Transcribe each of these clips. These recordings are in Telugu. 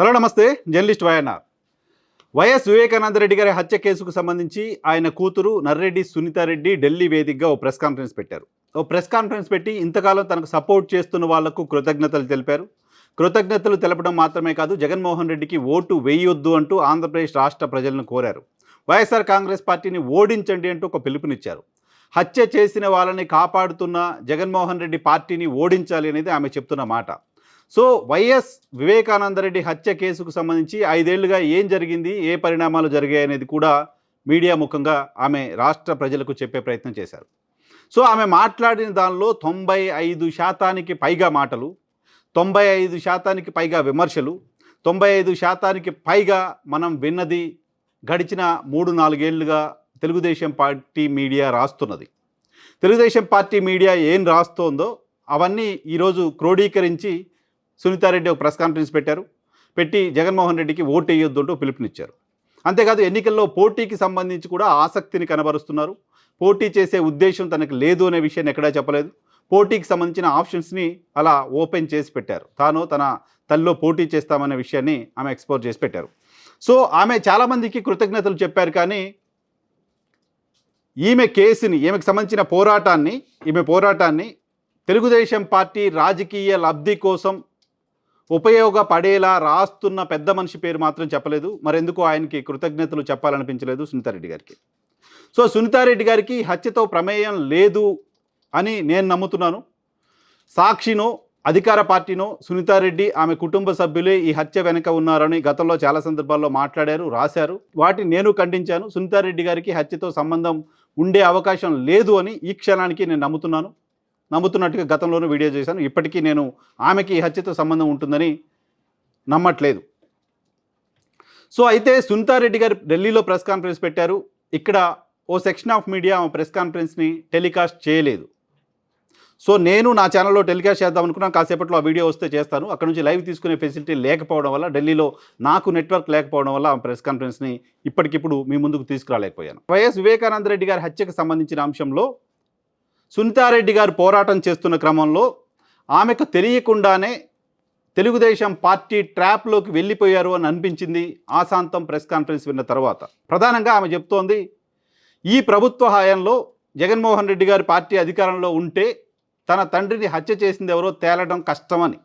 హలో నమస్తే. Journalist YNR. YS Vivekananda Reddy గారి హత్య కేసుకు సంబంధించి ఆయన కూతురు నర్రెడ్డి సునీతారెడ్డి ఢిల్లీ వేదికగా ఓ ప్రెస్ కాన్ఫరెన్స్ పెట్టారు. ఓ ప్రెస్ కాన్ఫరెన్స్ పెట్టి ఇంతకాలం తనకు సపోర్ట్ చేస్తున్న వాళ్ళకు కృతజ్ఞతలు తెలిపారు. కృతజ్ఞతలు తెలపడం మాత్రమే కాదు జగన్మోహన్ రెడ్డికి ఓటు వేయొద్దు అంటూ ఆంధ్రప్రదేశ్ రాష్ట్ర ప్రజలను కోరారు. వైఎస్ఆర్ కాంగ్రెస్ పార్టీని ఓడించండి అంటూ ఒక పిలుపునిచ్చారు. హత్య చేసిన వాళ్ళని కాపాడుతున్న జగన్మోహన్ రెడ్డి పార్టీని ఓడించాలి అనేది ఆమె చెప్తున్న మాట. సో వైఎస్ వివేకానందరెడ్డి హత్య కేసుకు సంబంధించి ఐదేళ్ళుగా ఏం జరిగింది ఏ పరిణామాలు జరిగాయి అనేది కూడా మీడియా ముఖంగా ఆమె రాష్ట్ర ప్రజలకు చెప్పే ప్రయత్నం చేశారు. సో ఆమె మాట్లాడిన దానిలో తొంభై ఐదు శాతానికి పైగా మాటలు తొంభై ఐదు శాతానికి పైగా విమర్శలు తొంభై ఐదు శాతానికి పైగా మనం విన్నది గడిచిన మూడు నాలుగేళ్ళుగా తెలుగుదేశం పార్టీ మీడియా రాస్తున్నది. తెలుగుదేశం పార్టీ మీడియా ఏం రాస్తోందో అవన్నీ ఈరోజు క్రోడీకరించి సునీతారెడ్డి ఒక ప్రెస్ కాన్ఫరెన్స్ పెట్టారు. పెట్టి జగన్మోహన్ రెడ్డికి ఓటు వేయొద్దు అంటూ పిలుపునిచ్చారు. అంతేకాదు ఎన్నికల్లో పోటీకి సంబంధించి కూడా ఆసక్తిని కనబరుస్తున్నారు. పోటీ చేసే ఉద్దేశం తనకు లేదు అనే విషయాన్ని ఎక్కడా చెప్పలేదు. పోటీకి సంబంధించిన ఆప్షన్స్ని అలా ఓపెన్ చేసి పెట్టారు. తాను తన తల్లిలో పోటీ చేస్తామనే విషయాన్ని ఆమె ఎక్స్పోజ్ చేసి పెట్టారు. సో ఆమె చాలామందికి కృతజ్ఞతలు చెప్పారు కానీ ఈమె కేసుని ఈమెకు సంబంధించిన పోరాటాన్ని ఈమె పోరాటాన్ని తెలుగుదేశం పార్టీ రాజకీయ లబ్ధి కోసం ఉపయోగపడేలా రాస్తున్న పెద్ద మనిషి పేరు మాత్రం చెప్పలేదు. మరెందుకు ఆయనకి కృతజ్ఞతలు చెప్పాలనిపించలేదు సునీతారెడ్డి గారికి. సో సునీతారెడ్డి గారికి హత్యతో ప్రమేయం లేదు అని నేను నమ్ముతున్నాను. సాక్షినో అధికార పార్టీనో సునీతారెడ్డి ఆమె కుటుంబ సభ్యులే ఈ హత్య వెనుక ఉన్నారని గతంలో చాలా సందర్భాల్లో మాట్లాడారు రాశారు. వాటిని నేను ఖండించాను. సునీతారెడ్డి గారికి హత్యతో సంబంధం ఉండే అవకాశం లేదు అని ఈ క్షణానికి నేను నమ్ముతున్నాను. నమ్ముతున్నట్టుగా గతంలోనూ వీడియో చేశాను. ఇప్పటికీ నేను ఆమెకి ఈ హత్యతో సంబంధం ఉంటుందని నమ్మట్లేదు. సో అయితే సునీతారెడ్డి గారు ఢిల్లీలో ప్రెస్ కాన్ఫరెన్స్ పెట్టారు. ఇక్కడ ఓ సెక్షన్ ఆఫ్ మీడియా ఆమె ప్రెస్ కాన్ఫరెన్స్ని టెలికాస్ట్ చేయలేదు. సో నేను నా ఛానల్లో టెలికాస్ట్ చేద్దాం అనుకున్నాను. కాసేపట్లో ఆ వీడియో వస్తే చేస్తాను. అక్కడ నుంచి లైవ్ తీసుకునే ఫెసిలిటీ లేకపోవడం వల్ల ఢిల్లీలో నాకు నెట్వర్క్ లేకపోవడం వల్ల ఆ ప్రెస్ కాన్ఫరెన్స్ని ఇప్పటికిప్పుడు మీ ముందుకు తీసుకురాలేకపోయాను. వైఎస్ వివేకానంద రెడ్డి గారి హత్యకు సంబంధించిన అంశంలో సునీతారెడ్డి గారు పోరాటం చేస్తున్న క్రమంలో ఆమెకు తెలియకుండానే తెలుగుదేశం పార్టీ ట్రాప్లోకి వెళ్ళిపోయారు అని అనిపించింది. ఆశాంతం ప్రెస్ కాన్ఫరెన్స్ విన్న తర్వాత. ప్రధానంగా ఆమె చెప్తోంది ఈ ప్రభుత్వ హయాంలో జగన్మోహన్ రెడ్డి గారి పార్టీ అధికారంలో ఉంటే తన తండ్రిని హత్య చేసింది ఎవరో తేలడం కష్టమని.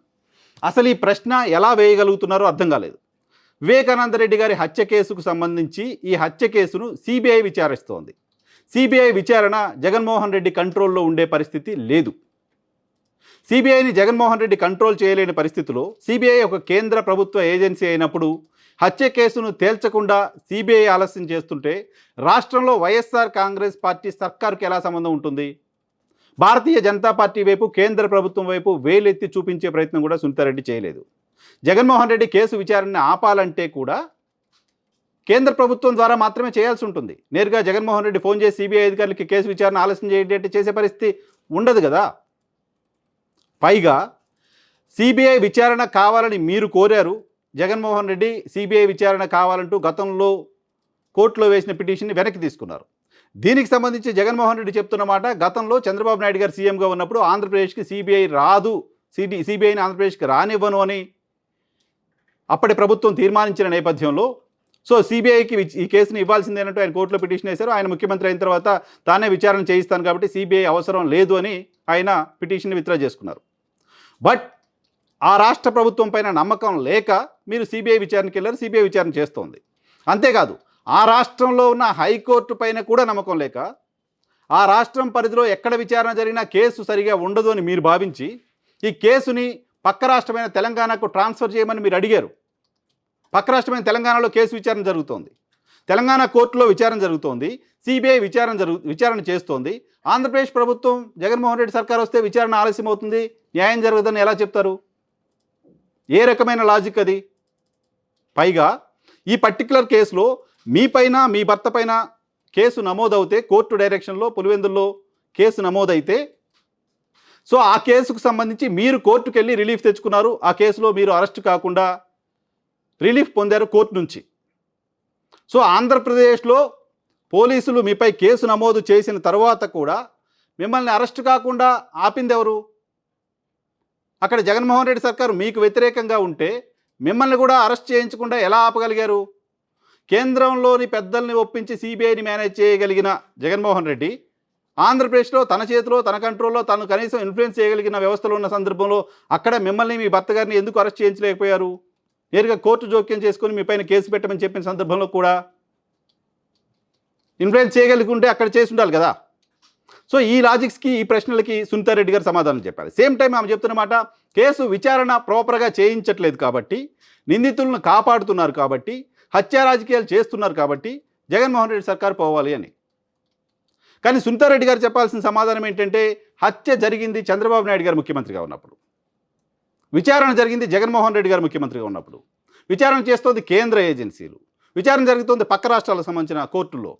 అసలు ఈ ప్రశ్న ఎలా వేయగలుగుతున్నారో అర్థం కాలేదు. వివేకానంద రెడ్డి గారి హత్య కేసుకు సంబంధించి ఈ హత్య కేసును సిబిఐ విచారిస్తోంది. సిబిఐ విచారణ జగన్మోహన్ రెడ్డి కంట్రోల్లో ఉండే పరిస్థితి లేదు. సిబిఐని జగన్మోహన్ రెడ్డి కంట్రోల్ చేయలేని పరిస్థితిలో సిబిఐ ఒక కేంద్ర ప్రభుత్వ ఏజెన్సీ అయినప్పుడు హత్య కేసును తేల్చకుండా సిబిఐ ఆలస్యం చేస్తుంటే రాష్ట్రంలో వైఎస్ఆర్ కాంగ్రెస్ పార్టీ సర్కార్కి ఎలా సంబంధం ఉంటుంది? భారతీయ జనతా పార్టీ వైపు కేంద్ర ప్రభుత్వం వైపు వేలెత్తి చూపించే ప్రయత్నం కూడా సునీతారెడ్డి చేయలేదు. జగన్మోహన్ రెడ్డి కేసు విచారణ ఆపాలంటే కూడా కేంద్ర ప్రభుత్వం ద్వారా మాత్రమే చేయాల్సి ఉంటుంది. నేరుగా జగన్మోహన్ రెడ్డి ఫోన్ చేసి సిబిఐ అధికారులకి కేసు విచారణ ఆలస్యం చేయటట్టు చేసే పరిస్థితి ఉండదు కదా. పైగా సిబిఐ విచారణ కావాలని మీరు కోరారు. జగన్మోహన్ రెడ్డి సిబిఐ విచారణ కావాలంటూ గతంలో కోర్టులో వేసిన పిటిషన్ని వెనక్కి తీసుకున్నారు. దీనికి సంబంధించి జగన్మోహన్ రెడ్డి చెప్తున్న మాట గతంలో చంద్రబాబు నాయుడు గారు సీఎంగా ఉన్నప్పుడు ఆంధ్రప్రదేశ్కి సిబిఐ రాదు సిడి సిబిఐని ఆంధ్రప్రదేశ్కి రానివ్వను అని అప్పటి ప్రభుత్వం తీర్మానించిన నేపథ్యంలో సో సిబిఐకి ఈ కేసుని ఇవ్వాల్సిందేనంటూ ఆయన కోర్టులో పిటిషన్ వేశారు. ఆయన ముఖ్యమంత్రి అయిన తర్వాత తానే విచారణ చేయిస్తాను కాబట్టి సిబిఐ అవసరం లేదు అని ఆయన పిటిషన్ విత్డ్రా చేసుకున్నారు. బట్ ఆ రాష్ట్ర ప్రభుత్వం పైన నమ్మకం లేక మీరు సిబిఐ విచారణకి వెళ్ళారు సిబిఐ విచారణ చేస్తోంది. అంతేకాదు ఆ రాష్ట్రంలో ఉన్న హైకోర్టు పైన కూడా నమ్మకం లేక ఆ రాష్ట్రం పరిధిలో ఎక్కడ విచారణ జరిగినా కేసు సరిగా ఉండదు అని మీరు భావించి ఈ కేసుని పక్క రాష్ట్రమైన తెలంగాణకు ట్రాన్స్ఫర్ చేయమని మీరు అడిగారు. పక్క రాష్ట్రమైన తెలంగాణలో కేసు విచారణ జరుగుతోంది. తెలంగాణ కోర్టులో విచారణ జరుగుతోంది. సిబిఐ విచారణ జరుగు విచారణ చేస్తోంది. ఆంధ్రప్రదేశ్ ప్రభుత్వం జగన్మోహన్ రెడ్డి సర్కార్ వస్తే విచారణ ఆలస్యం అవుతుంది. న్యాయం జరగదని ఎలా చెప్తారు? ఏ రకమైన లాజిక్ అది? పైగా ఈ పర్టికులర్ కేసులో మీ పైన మీ భర్త పైన కేసు నమోదవుతే కోర్టు డైరెక్షన్లో పులివెందుల్లో కేసు నమోదైతే సో ఆ కేసుకు సంబంధించి మీరు కోర్టుకు వెళ్ళి రిలీఫ్ తెచ్చుకున్నారు. ఆ కేసులో మీరు అరెస్ట్ కాకుండా రిలీఫ్ పొందారు కోర్టు నుంచి. సో ఆంధ్రప్రదేశ్లో పోలీసులు మీపై కేసు నమోదు చేసిన తర్వాత కూడా మిమ్మల్ని అరెస్ట్ కాకుండా ఆపింది ఎవరు? అక్కడ జగన్మోహన్ రెడ్డి సర్కారు మీకు వ్యతిరేకంగా ఉంటే మిమ్మల్ని కూడా అరెస్ట్ చేయించకుండా ఎలా ఆపగలిగారు? కేంద్రంలోని పెద్దల్ని ఒప్పించి సిబిఐని మేనేజ్ చేయగలిగిన జగన్మోహన్ రెడ్డి ఆంధ్రప్రదేశ్లో తన చేతిలో తన కంట్రోల్లో తను కనీసం ఇన్ఫ్లుయెన్స్ చేయగలిగిన వ్యవస్థలో ఉన్న సందర్భంలో అక్కడ మిమ్మల్ని మీ భర్త గారిని ఎందుకు అరెస్ట్ చేయించలేకపోయారు? నేరుగా కోర్టు జోక్యం చేసుకొని మీ పైన కేసు పెట్టమని చెప్పిన సందర్భంలో కూడా ఇన్ఫ్లుయెన్స్ చేయగలిగి ఉంటే అక్కడ చేసి ఉండాలి కదా. సో ఈ లాజిక్స్కి ఈ ప్రశ్నలకి సునీతారెడ్డి గారు సమాధానం చెప్పాలి సేమ్ టైం ఆమె చెప్తున్న మాట కేసు విచారణ ప్రాపర్గా చేయించట్లేదు కాబట్టి నిందితులను కాపాడుతున్నారు కాబట్టి హత్య రాజకీయాలు చేస్తున్నారు కాబట్టి జగన్మోహన్ రెడ్డి సర్కార్ పోవాలి అని. కానీ సునీతారెడ్డి గారు చెప్పాల్సిన సమాధానం ఏంటంటే హత్య జరిగింది చంద్రబాబు నాయుడు గారు ముఖ్యమంత్రిగా ఉన్నప్పుడు. విచారణ జరిగింది జగన్మోహన్ రెడ్డి గారు ముఖ్యమంత్రిగా ఉన్నప్పుడు. విచారణ చేస్తోంది కేంద్ర ఏజెన్సీలు. విచారణ జరుగుతోంది పక్క రాష్ట్రాలకు సంబంధించిన కోర్టుల్లో.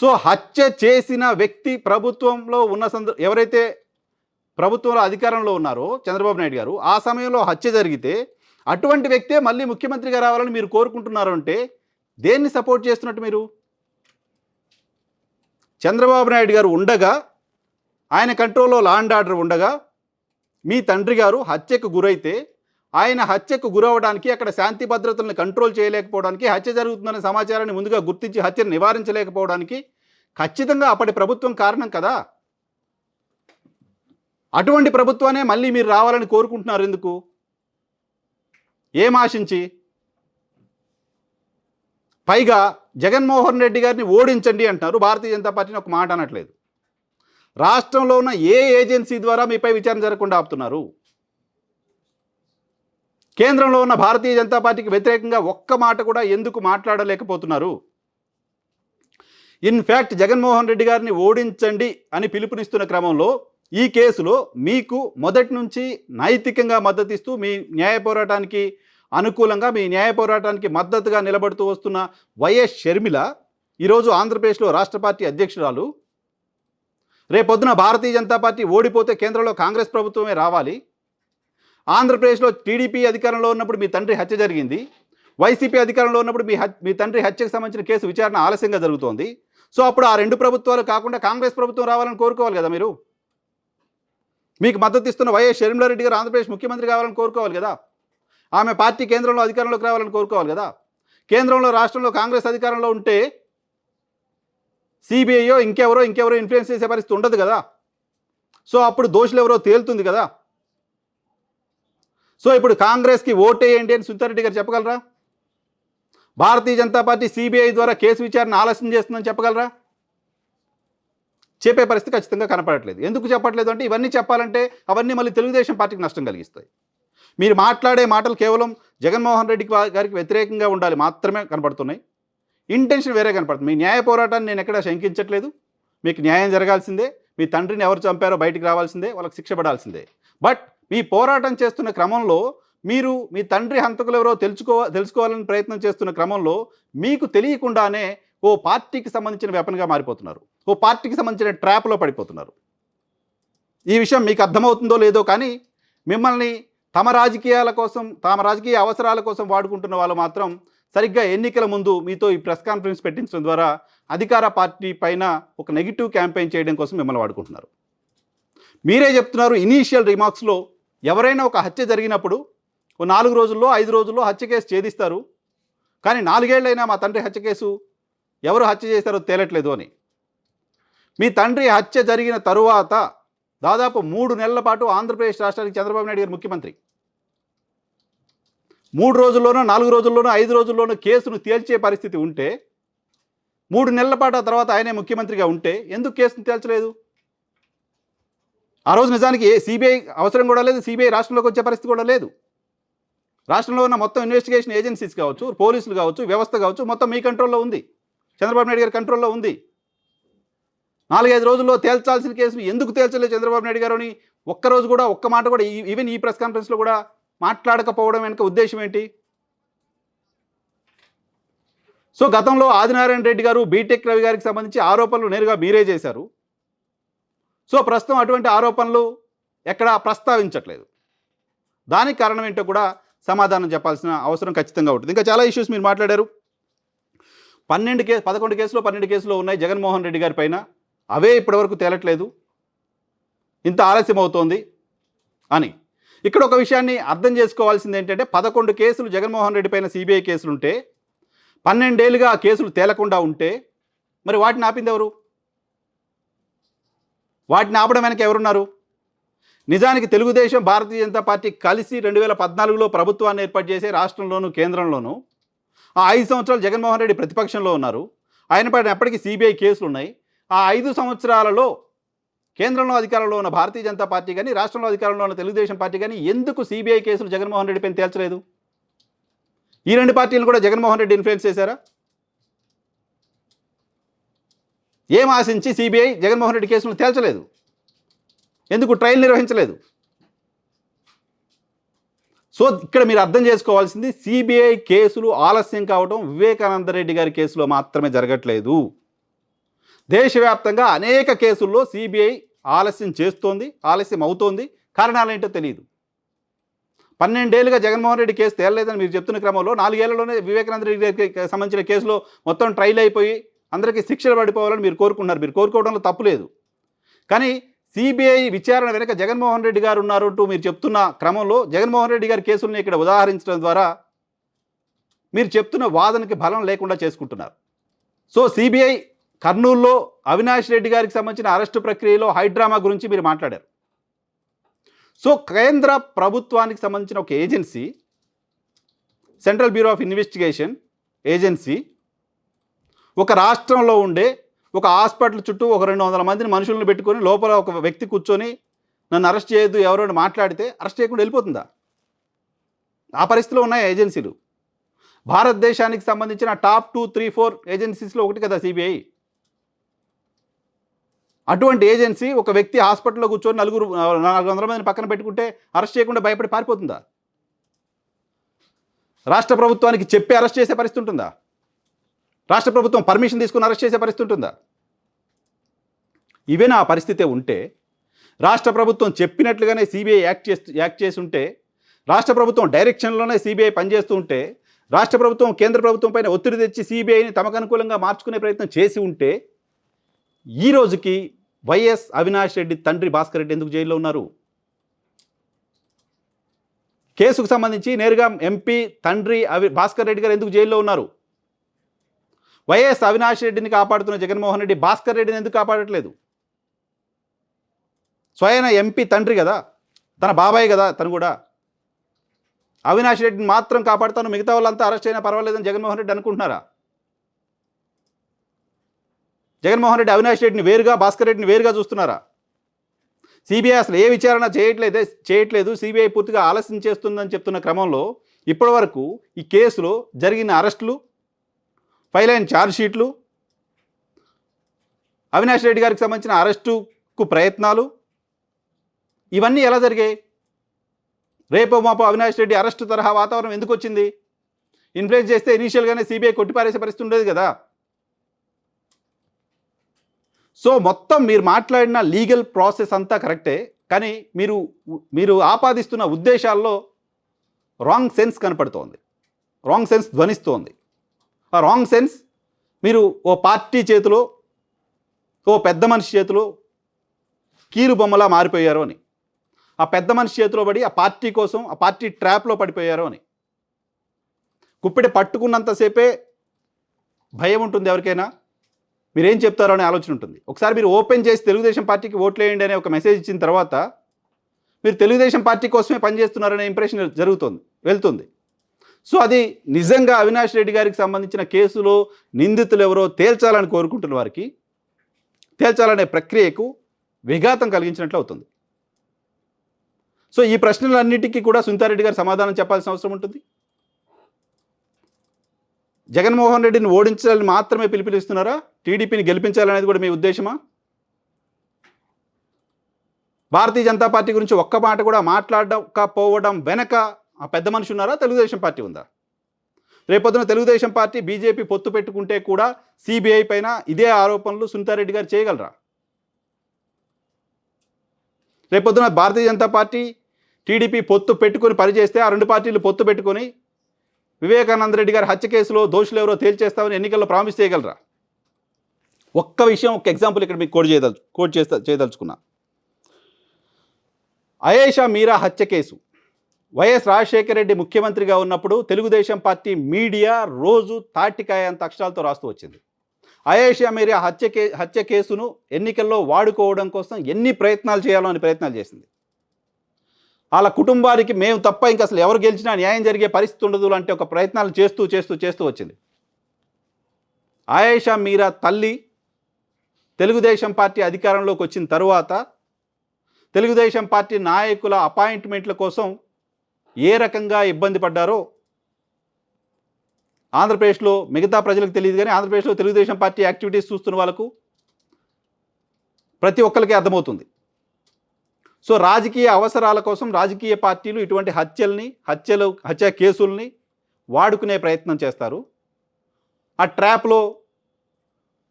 సో హత్య చేసిన వ్యక్తి ప్రభుత్వంలో ఉన్న సంద ఎవరైతే ప్రభుత్వంలో అధికారంలో ఉన్నారో చంద్రబాబు నాయుడు గారు ఆ సమయంలో హత్య జరిగితే అటువంటి వ్యక్తే మళ్ళీ ముఖ్యమంత్రిగా రావాలని మీరు కోరుకుంటున్నారు అంటే దేన్ని సపోర్ట్ చేస్తున్నట్టు మీరు? చంద్రబాబు నాయుడు గారు ఉండగా ఆయన కంట్రోల్లో లా అండ్ ఆర్డర్ ఉండగా మీ తండ్రి గారు హత్యకు గురైతే ఆయన హత్యకు గురవడానికి అక్కడ శాంతి భద్రతలను కంట్రోల్ చేయలేకపోవడానికి హత్య జరుగుతుందనే సమాచారాన్ని ముందుగా గుర్తించి హత్యను నివారించలేకపోవడానికి ఖచ్చితంగా అప్పటి ప్రభుత్వం కారణం కదా. అటువంటి ప్రభుత్వానే మళ్ళీ మీరు రావాలని కోరుకుంటున్నారు ఎందుకు? ఏం ఆశించి? పైగా జగన్మోహన్ రెడ్డి గారిని ఓడించండి అంటున్నారు. భారతీయ జనతా పార్టీని ఒక మాట అనట్లేదు. రాష్ట్రంలో ఉన్న ఏ ఏజెన్సీ ద్వారా మీపై విచారణ జరగకుండా ఆపుతున్నారు? కేంద్రంలో ఉన్న భారతీయ జనతా పార్టీకి వ్యతిరేకంగా ఒక్క మాట కూడా ఎందుకు మాట్లాడలేకపోతున్నారు? ఇన్ఫ్యాక్ట్ జగన్మోహన్ రెడ్డి గారిని ఓడించండి అని పిలుపునిస్తున్న క్రమంలో ఈ కేసులో మీకు మొదటి నుంచి నైతికంగా మద్దతిస్తూ మీ న్యాయ పోరాటానికి అనుకూలంగా మీ న్యాయ పోరాటానికి మద్దతుగా నిలబడుతూ వస్తున్న వైఎస్ షర్మిల ఈరోజు ఆంధ్రప్రదేశ్లో రాష్ట్ర పార్టీ అధ్యక్షురాలు రేపొద్దున భారతీయ జనతా పార్టీ ఓడిపోతే కేంద్రంలో కాంగ్రెస్ ప్రభుత్వమే రావాలి. ఆంధ్రప్రదేశ్లో టీడీపీ అధికారంలో ఉన్నప్పుడు మీ తండ్రి హత్య జరిగింది. వైసీపీ అధికారంలో ఉన్నప్పుడు మీ మీ తండ్రి హత్యకు సంబంధించిన కేసు విచారణ ఆలస్యంగా జరుగుతోంది. సో అప్పుడు ఆ రెండు ప్రభుత్వాలు కాకుండా కాంగ్రెస్ ప్రభుత్వం రావాలని కోరుకోవాలి కదా మీరు? మీకు మద్దతు ఇస్తున్న వైఎస్ షర్మిలారెడ్డి గారు ఆంధ్రప్రదేశ్ ముఖ్యమంత్రి కావాలని కోరుకోవాలి కదా? ఆమె పార్టీ కేంద్రంలో అధికారంలోకి రావాలని కోరుకోవాలి కదా? కేంద్రంలో రాష్ట్రంలో కాంగ్రెస్ అధికారంలో ఉంటే సిబిఐయో ఇంకెవరో ఇంకెవరో ఇన్ఫ్లుయెన్స్ చేసే పరిస్థితి ఉండదు కదా. సో అప్పుడు దోషులు ఎవరో తేలుతుంది కదా. సో ఇప్పుడు కాంగ్రెస్కి ఓటేయండి అని సుందరెడ్డి గారు చెప్పగలరా? భారతీయ జనతా పార్టీ సిబిఐ ద్వారా కేసు విచారణ ఆలస్యం చేస్తుందని చెప్పగలరా? చెప్పే పరిస్థితి ఖచ్చితంగా కనపడట్లేదు. ఎందుకు చెప్పట్లేదు అంటే ఇవన్నీ చెప్పాలంటే అవన్నీ మళ్ళీ తెలుగుదేశం పార్టీకి నష్టం కలిగిస్తాయి. మీరు మాట్లాడే మాటలు కేవలం జగన్మోహన్ రెడ్డి గారికి వ్యతిరేకంగా ఉండాలి మాత్రమే కనపడుతున్నాయి. ఇంటెన్షన్ వేరే కనపడుతుంది. మీ న్యాయ పోరాటాన్ని నేను ఎక్కడా శంకించట్లేదు. మీకు న్యాయం జరగాల్సిందే. మీ తండ్రిని ఎవరు చంపారో బయటికి రావాల్సిందే. వాళ్ళకి శిక్ష పడాల్సిందే. బట్ మీ పోరాటం చేస్తున్న క్రమంలో మీరు మీ తండ్రి హంతకులు ఎవరో తెలుసుకో తెలుసుకోవాలని ప్రయత్నం చేస్తున్న క్రమంలో మీకు తెలియకుండానే ఓ పార్టీకి సంబంధించిన వెపన్గా మారిపోతున్నారు. ఓ పార్టీకి సంబంధించిన ట్రాప్లో పడిపోతున్నారు. ఈ విషయం మీకు అర్థమవుతుందో లేదో కానీ మిమ్మల్ని తమ రాజకీయాల కోసం తమ రాజకీయ అవసరాల కోసం వాడుకుంటున్న వాళ్ళు మాత్రం సరిగ్గా ఎన్నికల ముందు మీతో ఈ ప్రెస్ కాన్ఫరెన్స్ పెట్టించడం ద్వారా అధికార పార్టీ పైన ఒక నెగిటివ్ క్యాంపెయిన్ చేయడం కోసం మిమ్మల్ని వాడుకుంటున్నారు. మీరే చెప్తున్నారు ఇనీషియల్ రిమార్క్స్లో ఎవరైనా ఒక హత్య జరిగినప్పుడు ఓ నాలుగు రోజుల్లో ఐదు రోజుల్లో హత్య కేసు ఛేదిస్తారు. కానీ నాలుగేళ్ళైనా మా తండ్రి హత్య కేసు ఎవరు హత్య చేశారో తేలట్లేదు అని. మీ తండ్రి హత్య జరిగిన తరువాత దాదాపు మూడు నెలల పాటు ఆంధ్రప్రదేశ్ రాష్ట్రానికి చంద్రబాబు నాయుడు గారు ముఖ్యమంత్రి. మూడు రోజుల్లోనో నాలుగు రోజుల్లోనో ఐదు రోజుల్లోనో కేసును తేల్చే పరిస్థితి ఉంటే మూడు నెలల పాటు ఆ తర్వాత ఆయనే ముఖ్యమంత్రిగా ఉంటే ఎందుకు కేసును తేల్చలేదు? ఆ రోజు నిజానికి సిబిఐ అవసరం కూడా లేదు సిబిఐ రాష్ట్రంలోకి వచ్చే పరిస్థితి కూడా లేదు. రాష్ట్రంలో ఉన్న మొత్తం ఇన్వెస్టిగేషన్ ఏజెన్సీస్ కావచ్చు పోలీసులు కావచ్చు వ్యవస్థ కావచ్చు మొత్తం మీ కంట్రోల్లో ఉంది. చంద్రబాబు నాయుడు గారి కంట్రోల్లో ఉంది. నాలుగైదు రోజుల్లో తేల్చాల్సిన కేసును ఎందుకు తేల్చలేదు చంద్రబాబు నాయుడు గారు అని ఒక్కరోజు కూడా ఒక్క మాట కూడా ఈ- ఈవెన్ ఈ ప్రెస్ కాన్ఫరెన్స్లో కూడా మాట్లాడకపోవడం వెనుక ఉద్దేశం ఏంటి? సో గతంలో ఆదినారాయణ రెడ్డి గారు బీటెక్ రవి గారికి సంబంధించి ఆరోపణలు నేరుగా మీరే చేశారు. సో ప్రస్తుతం అటువంటి ఆరోపణలు ఎక్కడా ప్రస్తావించట్లేదు. దానికి కారణం ఏంటో కూడా సమాధానం చెప్పాల్సిన అవసరం ఖచ్చితంగా ఉంటుంది. ఇంకా చాలా ఇష్యూస్ మీరు మాట్లాడారు. పన్నెండు కేసు పదకొండు కేసులు పన్నెండు కేసులు ఉన్నాయి జగన్మోహన్ రెడ్డి గారి పైన. అవే ఇప్పటివరకు తేలట్లేదు. ఇంత ఆలస్యం అవుతోంది అని. ఇక్కడ ఒక విషయాన్ని అర్థం చేసుకోవాల్సింది ఏంటంటే పదకొండు కేసులు జగన్మోహన్ రెడ్డి పైన సిబిఐ కేసులు ఉంటే పన్నెండేళ్ళుగా ఆ కేసులు తేలకుండా ఉంటే మరి వాటిని ఆపింది ఎవరు? వాటిని ఆపడం వెనక ఎవరున్నారు? నిజానికి తెలుగుదేశం భారతీయ జనతా పార్టీ కలిసి రెండు వేల పద్నాలుగులో ప్రభుత్వాన్ని ఏర్పాటు చేసే రాష్ట్రంలోనూ కేంద్రంలోనూ ఆ ఐదు సంవత్సరాలు జగన్మోహన్ రెడ్డి ప్రతిపక్షంలో ఉన్నారు. ఆయన పైన ఎప్పటికీ సిబిఐ కేసులు ఉన్నాయి ఆ ఐదు సంవత్సరాలలో కేంద్రంలో అధికారంలో ఉన్న భారతీయ జనతా పార్టీ కానీ రాష్ట్రంలో అధికారంలో ఉన్న తెలుగుదేశం పార్టీ కానీ ఎందుకు సిబిఐ కేసులు జగన్మోహన్ రెడ్డి పైన తేల్చలేదు? ఈ రెండు పార్టీలు కూడా జగన్మోహన్ రెడ్డి ఇన్ఫ్లుయెన్స్ చేశారా? ఏం ఆశించి సిబిఐ జగన్మోహన్ రెడ్డి కేసులను తేల్చలేదు? ఎందుకు ట్రయల్ నిర్వహించలేదు? సో ఇక్కడ మీరు అర్థం చేసుకోవాల్సింది సిబిఐ కేసులు ఆలస్యం కావడం వివేకానంద రెడ్డి గారి కేసులో మాత్రమే జరగట్లేదు. దేశవ్యాప్తంగా అనేక కేసుల్లో సిబిఐ ఆలస్యం చేస్తోంది ఆలస్యం అవుతోంది. కారణాలు ఏంటో తెలియదు పన్నెండేళ్ళుగా జగన్మోహన్ రెడ్డి కేసు తేలలేదని మీరు చెప్తున్న క్రమంలో నాలుగేళ్ళలోనే వివేకానంద రెడ్డి సంబంధించిన కేసులో మొత్తం ట్రైల్ అయిపోయి అందరికీ శిక్షలు పడిపోవాలని మీరు కోరుకున్నారు మీరు కోరుకోవడంలో తప్పులేదు కానీ సిబిఐ విచారణ వెనుక జగన్మోహన్ రెడ్డి గారు ఉన్నారు అంటూ మీరు చెప్తున్న క్రమంలో జగన్మోహన్ రెడ్డి గారి కేసుల్ని ఇక్కడ ఉదాహరించడం ద్వారా మీరు చెప్తున్న వాదనకి బలం లేకుండా చేసుకుంటున్నారు. సో సిబిఐ కర్నూలులో అవినాష్ రెడ్డి గారికి సంబంధించిన అరెస్టు ప్రక్రియలో హైడ్రామా గురించి మీరు మాట్లాడారు. సో కేంద్ర ప్రభుత్వానికి సంబంధించిన ఒక agency central bureau of investigation agency ఒక రాష్ట్రంలో ఉండే ఒక హాస్పిటల్ చుట్టూ ఒక రెండు వందల మందిని మనుషులను పెట్టుకొని లోపల ఒక వ్యక్తి కూర్చొని నన్ను అరెస్ట్ చేయొద్దు ఎవరైనా మాట్లాడితే అరెస్ట్ చేయకుండా వెళ్ళిపోతుందా? ఆ పరిస్థితిలో ఉన్నాయి ఏజెన్సీలు? భారతదేశానికి సంబంధించిన టాప్ టూ త్రీ ఫోర్ ఏజెన్సీస్లో ఒకటి కదా సిబిఐ. అటువంటి ఏజెన్సీ ఒక వ్యక్తి హాస్పిటల్లో కూర్చొని నలుగురు నాలుగు వందల మందిని పక్కన పెట్టుకుంటే అరెస్ట్ చేయకుండా భయపడి పారిపోతుందా? రాష్ట్ర ప్రభుత్వానికి చెప్పి అరెస్ట్ చేసే పరిస్థితి ఉంటుందా? రాష్ట్ర ప్రభుత్వం పర్మిషన్ తీసుకుని అరెస్ట్ చేసే పరిస్థితి ఉంటుందా? ఇవే నా పరిస్థితి ఉంటే రాష్ట్ర ప్రభుత్వం చెప్పినట్లుగానే సిబిఐ యాక్ట్ చేస్తూ యాక్ట్ చేసి ఉంటే రాష్ట్ర ప్రభుత్వం డైరెక్షన్లోనే సిబిఐ పనిచేస్తూ ఉంటే రాష్ట్ర ప్రభుత్వం కేంద్ర ప్రభుత్వం పైన ఒత్తిడి తెచ్చి సిబిఐని తమకు అనుకూలంగా మార్చుకునే ప్రయత్నం చేసి ఉంటే ఈ రోజుకి వైఎస్ అవినాష్ రెడ్డి తండ్రి భాస్కర్ రెడ్డి ఎందుకు జైల్లో ఉన్నారు? కేసుకు సంబంధించి నేరుగా ఎంపీ తండ్రి అవి భాస్కర్ రెడ్డి గారు ఎందుకు జైల్లో ఉన్నారు? వైఎస్ అవినాష్ రెడ్డిని కాపాడుతున్న జగన్మోహన్ రెడ్డి భాస్కర్ రెడ్డిని ఎందుకు కాపాడట్లేదు? స్వయన ఎంపీ తండ్రి కదా తన బాబాయ్ కదా తను కూడా. అవినాష్ రెడ్డిని మాత్రం కాపాడుతాను మిగతా వాళ్ళంతా అరెస్ట్ అయినా పర్వాలేదని జగన్మోహన్ రెడ్డి అనుకుంటున్నారా? జగన్మోహన్ రెడ్డి అవినాష్ రెడ్డిని వేరుగా భాస్కర్ రెడ్డిని వేరుగా చూస్తున్నారా? సిబిఐ అసలు ఏ విచారణ చేయట్లేదే చేయట్లేదు. సిబిఐ పూర్తిగా ఆలస్యం చేస్తుందని చెప్తున్న క్రమంలో ఇప్పటివరకు ఈ కేసులో జరిగిన అరెస్టులు ఫైల్ అయిన ఛార్జ్షీట్లు అవినాష్ రెడ్డి గారికి సంబంధించిన అరెస్టుకు ప్రయత్నాలు ఇవన్నీ ఎలా జరిగాయి? రేపో మాపో అవినాష్ రెడ్డి అరెస్టు తరహా వాతావరణం ఎందుకు వచ్చింది? ఇన్ఫ్లుయెన్స్ చేస్తే ఇనీషియల్గానే సిబిఐ కొట్టిపారేసే పరిస్థితి ఉండేది కదా. సో మొత్తం మీరు మాట్లాడిన లీగల్ ప్రాసెస్ అంతా కరెక్టే కానీ మీరు మీరు ఆపాదిస్తున్న ఉద్దేశాల్లో రాంగ్ సెన్స్ కనపడుతోంది. రాంగ్ సెన్స్ ధ్వనిస్తోంది. ఆ రాంగ్ సెన్స్ మీరు ఓ పార్టీ చేతిలో ఓ పెద్ద మనిషి చేతిలో కీలు బొమ్మలా మారిపోయారు అని. ఆ పెద్ద మనిషి చేతిలో పడి ఆ పార్టీ కోసం ఆ పార్టీ ట్రాప్లో పడిపోయారు అని. కుప్పిడి పట్టుకున్నంతసేపే భయం ఉంటుంది ఎవరికైనా. మీరేం చెప్తారో అనే ఆలోచన ఉంటుంది. ఒకసారి మీరు ఓపెన్ చేసి తెలుగుదేశం పార్టీకి ఓట్లేయండి అనే ఒక మెసేజ్ ఇచ్చిన తర్వాత మీరు తెలుగుదేశం పార్టీ కోసమే పనిచేస్తున్నారనే ఇంప్రెషన్ జరుగుతుంది వెళ్తుంది. సో అది నిజంగా అవినాష్ రెడ్డి గారికి సంబంధించిన కేసులో నిందితులు ఎవరో తేల్చాలని కోరుకుంటున్న వారికి తేల్చాలనే ప్రక్రియకు విఘాతం కలిగించినట్లు అవుతుంది. సో ఈ ప్రశ్నలన్నిటికీ కూడా సునీతారెడ్డి గారు సమాధానం చెప్పాల్సిన అవసరం ఉంటుంది. జగన్మోహన్ రెడ్డిని ఓడించాలని మాత్రమే పిలుపునిస్తున్నారా? టీడీపీని గెలిపించాలనేది కూడా మీ ఉద్దేశమా? భారతీయ జనతా పార్టీ గురించి ఒక్క మాట కూడా మాట్లాడకపోవడం వెనక ఆ పెద్ద మనిషి ఉన్నారా? తెలుగుదేశం పార్టీ ఉందా? రేపొద్దున తెలుగుదేశం పార్టీ బీజేపీ పొత్తు పెట్టుకుంటే కూడా సిబిఐ పైన ఇదే ఆరోపణలు సునీతారెడ్డి గారు చేయగలరా? రేపొద్దున భారతీయ జనతా పార్టీ టీడీపీ పొత్తు పెట్టుకొని పనిచేస్తే ఆ రెండు పార్టీలు పొత్తు పెట్టుకొని వివేకానంద రెడ్డి గారి హత్య కేసులో దోషులు ఎవరో తేల్చేస్తామని ఎన్నికల్లో ప్రామిస్ చేయగలరా? ఒక్క విషయం ఒక ఎగ్జాంపుల్ ఇక్కడ మీకు కోడ్ చేయదలు కోడ్ చేస్తా చేయదలుచుకున్నా. అయేషా మీరా హత్య కేసు. వైఎస్ రాజశేఖర రెడ్డి ముఖ్యమంత్రిగా ఉన్నప్పుడు తెలుగుదేశం పార్టీ మీడియా రోజు తాటికాయ అంత అక్షరాలతో రాస్తూ వచ్చింది. అయేషా మీరా హత్య కే హత్య కేసును ఎన్నికల్లో వాడుకోవడం కోసం ఎన్ని ప్రయత్నాలు చేయాలో అని ప్రయత్నాలు చేసింది. వాళ్ళ కుటుంబానికి మేము తప్ప ఇంకా అసలు ఎవరు గెలిచినా న్యాయం జరిగే పరిస్థితి ఉండదు లాంటి ఒక ప్రయత్నాలు చేస్తూ చేస్తూ చేస్తూ వచ్చింది. ఆయేషా మీరా తల్లి తెలుగుదేశం పార్టీ అధికారంలోకి వచ్చిన తరువాత తెలుగుదేశం పార్టీ నాయకుల అపాయింట్మెంట్ల కోసం ఏ రకంగా ఇబ్బంది పడ్డారో ఆంధ్రప్రదేశ్లో మిగతా ప్రజలకు తెలియదు కానీ ఆంధ్రప్రదేశ్లో తెలుగుదేశం పార్టీ యాక్టివిటీస్ చూస్తున్న వాళ్ళకు ప్రతి ఒక్కరికి అర్థమవుతుంది. సో రాజకీయ అవసరాల కోసం రాజకీయ పార్టీలు ఇటువంటి హత్యల్ని హత్యలు హత్య కేసుల్ని వాడుకునే ప్రయత్నం చేస్తారు. ఆ ట్రాప్లో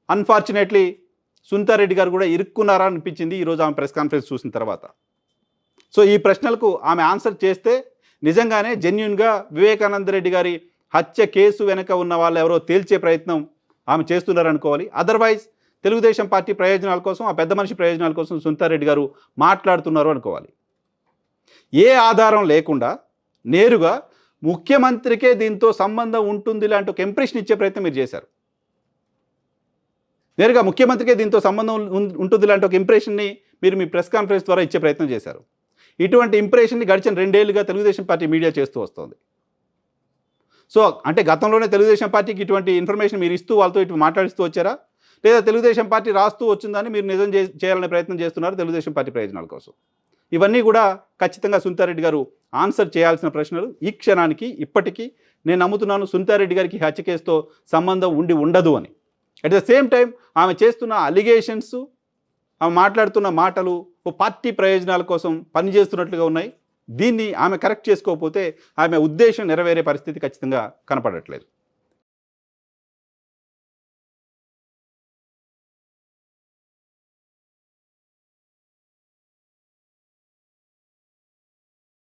అన్ఫార్చునేట్లీ సునీతారెడ్డి గారు కూడా ఇరుక్కున్నారా అనిపించింది. ఈరోజు ఆమె ప్రెస్ కాన్ఫరెన్స్ చూసిన తర్వాత. సో ఈ ప్రశ్నలకు ఆమె ఆన్సర్ చేస్తే నిజంగానే జెన్యున్గా వివేకానంద రెడ్డి గారి హత్య కేసు వెనక ఉన్న వాళ్ళు ఎవరో తేల్చే ప్రయత్నం ఆమె చేస్తున్నారు అనుకోవాలి అదర్వైజ్ తెలుగుదేశం పార్టీ ప్రయోజనాల కోసం ఆ పెద్ద మనిషి ప్రయోజనాల కోసం సునీతారెడ్డి గారు మాట్లాడుతున్నారు అనుకోవాలి. ఏ ఆధారం లేకుండా నేరుగా ముఖ్యమంత్రికే దీంతో సంబంధం ఉంటుంది లాంటి ఒక ఇంప్రెషన్ ఇచ్చే ప్రయత్నం మీరు చేశారు. నేరుగా ముఖ్యమంత్రికే దీంతో సంబంధం ఉంటుంది లాంటి ఒక ఇంప్రెషన్ని మీరు మీ ప్రెస్ కాన్ఫరెన్స్ ద్వారా ఇచ్చే ప్రయత్నం చేశారు. ఇటువంటి ఇంప్రెషన్ని గడిచిన రెండేళ్ళుగా తెలుగుదేశం పార్టీ మీడియా చేస్తూ వస్తుంది. సో అంటే గతంలోనే తెలుగుదేశం పార్టీకి ఇటువంటి ఇన్ఫర్మేషన్ మీరు ఇస్తూ వాళ్ళతో ఇటు మాట్లాడిస్తూ వచ్చారా? లేదా తెలుగుదేశం పార్టీ రాస్తూ వచ్చిందని మీరు నిజం చే చేయాలనే ప్రయత్నం చేస్తున్నారు తెలుగుదేశం పార్టీ ప్రయోజనాల కోసం. ఇవన్నీ కూడా ఖచ్చితంగా సునీతారెడ్డి గారు ఆన్సర్ చేయాల్సిన ప్రశ్నలు. ఈ క్షణానికి ఇప్పటికీ నేను నమ్ముతున్నాను సునీతారెడ్డి గారికి హత్య కేసుతో సంబంధం ఉండి ఉండదు అని. అట్ ద సేమ్ టైం ఆమె చేస్తున్న అలిగేషన్స్ ఆమె మాట్లాడుతున్న మాటలు ఓ పార్టీ ప్రయోజనాల కోసం పనిచేస్తున్నట్లుగా ఉన్నాయి. దీన్ని ఆమె కరెక్ట్ చేసుకోకపోతే ఆమె ఉద్దేశం నెరవేరే పరిస్థితి ఖచ్చితంగా కనపడట్లేదు.